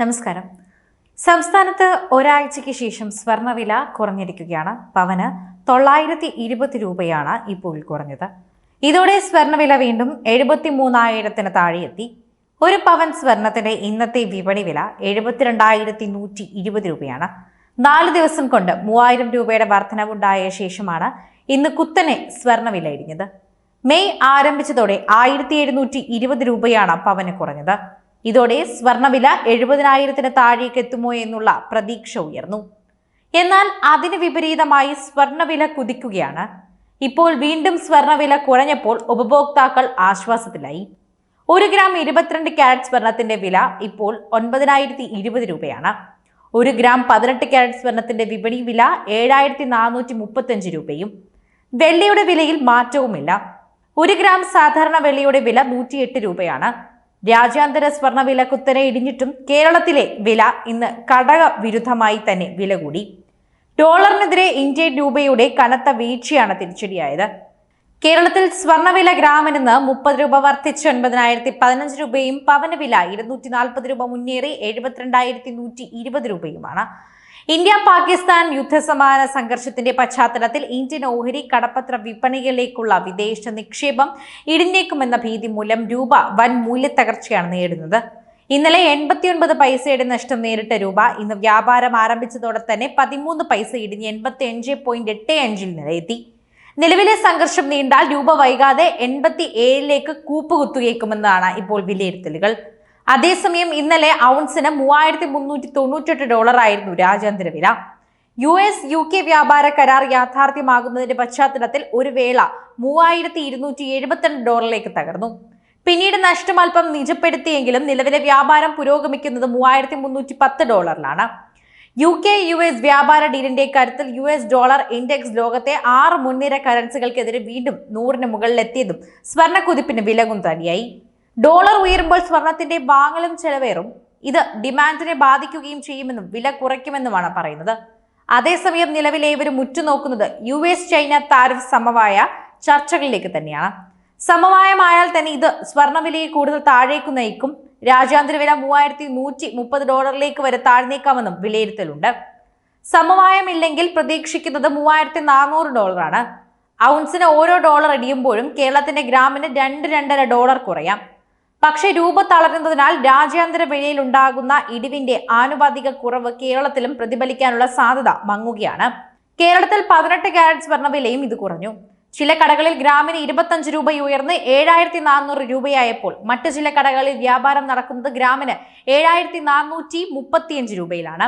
നമസ്കാരം. സംസ്ഥാനത്ത് ഒരാഴ്ചയ്ക്ക് ശേഷം സ്വർണവില കുറഞ്ഞിരിക്കുകയാണ്. പവന് തൊള്ളായിരത്തി ഇരുപത് രൂപയാണ് ഇപ്പോൾ കുറഞ്ഞത്. ഇതോടെ സ്വർണവില വീണ്ടും എഴുപത്തി മൂന്നായിരത്തിന് താഴെയെത്തി. ഒരു പവൻ സ്വർണത്തിന്റെ ഇന്നത്തെ വിപണി വില എഴുപത്തിരണ്ടായിരത്തി നൂറ്റി ഇരുപത് രൂപയാണ്. നാല് ദിവസം കൊണ്ട് മൂവായിരം രൂപയുടെ വർധനവുണ്ടായ ശേഷമാണ് ഇന്ന് കുത്തനെ സ്വർണവില ഇടിഞ്ഞത്. മെയ് ആരംഭിച്ചതോടെ ആയിരത്തി എഴുന്നൂറ്റി ഇരുപത് രൂപയാണ് പവന് കുറഞ്ഞത്. ഇതോടെ സ്വർണവില എഴുപതിനായിരത്തിന് താഴേക്ക് എത്തുമോ എന്നുള്ള പ്രതീക്ഷ ഉയർന്നു. എന്നാൽ അതിന് വിപരീതമായി സ്വർണവില കുതിക്കുകയാണ്. ഇപ്പോൾ വീണ്ടും സ്വർണവില കുറഞ്ഞപ്പോൾ ഉപഭോക്താക്കൾ ആശ്വാസത്തിലായി. ഒരു ഗ്രാം ഇരുപത്തിരണ്ട് ക്യാരറ്റ് സ്വർണത്തിന്റെ വില ഇപ്പോൾ ഒൻപതിനായിരത്തി ഇരുപത് രൂപയാണ്. ഒരു ഗ്രാം പതിനെട്ട് ക്യാരറ്റ് സ്വർണത്തിന്റെ വിപണി വില ഏഴായിരത്തി നാനൂറ്റി മുപ്പത്തഞ്ച് രൂപയും. വെള്ളിയുടെ വിലയിൽ മാറ്റവുമില്ല. ഒരു ഗ്രാം സാധാരണ വെള്ളിയുടെ വില നൂറ്റിയെട്ട് രൂപയാണ്. രാജ്യാന്തര സ്വർണ വില കുത്തനെ ഇടിഞ്ഞിട്ടും കേരളത്തിലെ വില ഇന്ന് കടക വിരുദ്ധമായി തന്നെ വില കൂടി ഡോളറിനെതിരെ ഇന്ത്യൻ രൂപയുടെ കനത്ത വീഴ്ചയാണ് തിരിച്ചടിയായത്. കേരളത്തിൽ സ്വർണവില ഗ്രാമിന് മുപ്പത് രൂപ വർദ്ധിച്ച്. ഒൻപതിനായിരത്തി പതിനഞ്ച് രൂപയും പവന് വില ഇരുന്നൂറ്റി നാൽപ്പത് രൂപ മുന്നേറി എഴുപത്തിരണ്ടായിരത്തി നൂറ്റി ഇരുപത് രൂപയുമാണ്. ഇന്ത്യ പാകിസ്ഥാൻ യുദ്ധസമാന സംഘർഷത്തിന്റെ പശ്ചാത്തലത്തിൽ ഇന്ത്യൻ ഓഹരി കടപ്പത്ര വിപണികളിലേക്കുള്ള വിദേശ നിക്ഷേപം ഇടിഞ്ഞേക്കുമെന്ന ഭീതി മൂലം രൂപ വൻ മൂല്യത്തകർച്ചയാണ് നേരിടുന്നത്. ഇന്നലെ എൺപത്തിയൊൻപത് പൈസയുടെ നഷ്ടം നേരിട്ട രൂപ ഇന്ന് വ്യാപാരം ആരംഭിച്ചതോടെ തന്നെ പതിമൂന്ന് പൈസ ഇടിഞ്ഞ് എൺപത്തി അഞ്ച് പോയിന്റ് എട്ട് അഞ്ചിൽ നിലയെത്തി. നിലവിലെ സംഘർഷം നീണ്ടാൽ രൂപ വൈകാതെ എൺപത്തി ഏഴിലേക്ക് കൂപ്പുകുത്തുകയേക്കുമെന്നാണ് ഇപ്പോൾ വിലയിരുത്തലുകൾ. അതേസമയം ഇന്നലെ ഔൺസിന് മൂവായിരത്തി മുന്നൂറ്റി തൊണ്ണൂറ്റെട്ട് ഡോളർ ആയിരുന്നു രാജ്യാന്തര വില. യു എസ് യു കെ വ്യാപാര കരാർ യാഥാർത്ഥ്യമാകുന്നതിന്റെ പശ്ചാത്തലത്തിൽ ഒരു വേള മൂവായിരത്തി ഇരുന്നൂറ്റി എഴുപത്തിരണ്ട് ഡോളറിലേക്ക് തകർന്നു. പിന്നീട് നഷ്ടം അല്പം നിജപ്പെടുത്തിയെങ്കിലും നിലവിലെ വ്യാപാരം പുരോഗമിക്കുന്നത് മൂവായിരത്തി മുന്നൂറ്റി പത്ത് ഡോളറിലാണ്. യു കെ യു എസ് വ്യാപാര ഡീലിന്റെ കരുത്തിൽ യു എസ് ഡോളർ ഇൻഡെക്സ് ലോകത്തെ ആറ് മുൻനിര കറൻസികൾക്കെതിരെ വീണ്ടും നൂറിന് മുകളിലെത്തിയതും സ്വർണക്കുതിപ്പിന് വിലകും തടിയായി ഡോളർ ഉയരുമ്പോൾ സ്വർണത്തിന്റെ വാങ്ങലും ചെലവേറും. ഇത് ഡിമാൻഡിനെ ബാധിക്കുകയും ചെയ്യുമെന്നും വില കുറയ്ക്കുമെന്നുമാണ് പറയുന്നത്. അതേസമയം നിലവിലെ ഇവരും ഉറ്റുനോക്കുന്നത് യു എസ് ചൈന താരിഫ് സമവായ ചർച്ചകളിലേക്ക് തന്നെയാണ്. സമവായമായാൽ തന്നെ ഇത് സ്വർണവിലയെ കൂടുതൽ താഴേക്ക് നയിക്കും രാജ്യാന്തര വില മൂവായിരത്തി നൂറ്റി മുപ്പത് ഡോളറിലേക്ക് വരെ താഴ്ന്നേക്കാമെന്നും വിലയിരുത്തലുണ്ട്. സമവായമില്ലെങ്കിൽ പ്രതീക്ഷിക്കുന്നത് മൂവായിരത്തി നാനൂറ് ഡോളറാണ്. ഔൺസിന് ഓരോ ഡോളർ ഇടിയുമ്പോഴും കേരളത്തിന്റെ ഗ്രാമിന് രണ്ട് രണ്ടര ഡോളർ കുറയാം. പക്ഷേ രൂപ തളരുന്നതിനാൽ രാജ്യാന്തര വിലയിൽ ഉണ്ടാകുന്ന ഇടിവിന്റെ ആനുപാതിക കുറവ് കേരളത്തിലും പ്രതിഫലിക്കാനുള്ള സാധ്യത മങ്ങുകയാണ്. കേരളത്തിൽ പതിനെട്ട് ക്യാരറ്റ് സ്വർണവിലയും ഇത് കുറഞ്ഞു. ചില കടകളിൽ ഗ്രാമിന് ഇരുപത്തഞ്ച് രൂപ ഉയർന്ന് ഏഴായിരത്തി നാനൂറ് രൂപയായപ്പോൾ മറ്റു ചില കടകളിൽ വ്യാപാരം നടക്കുന്നത് ഗ്രാമിന് ഏഴായിരത്തി നാനൂറ്റി മുപ്പത്തിയഞ്ച് രൂപയിലാണ്.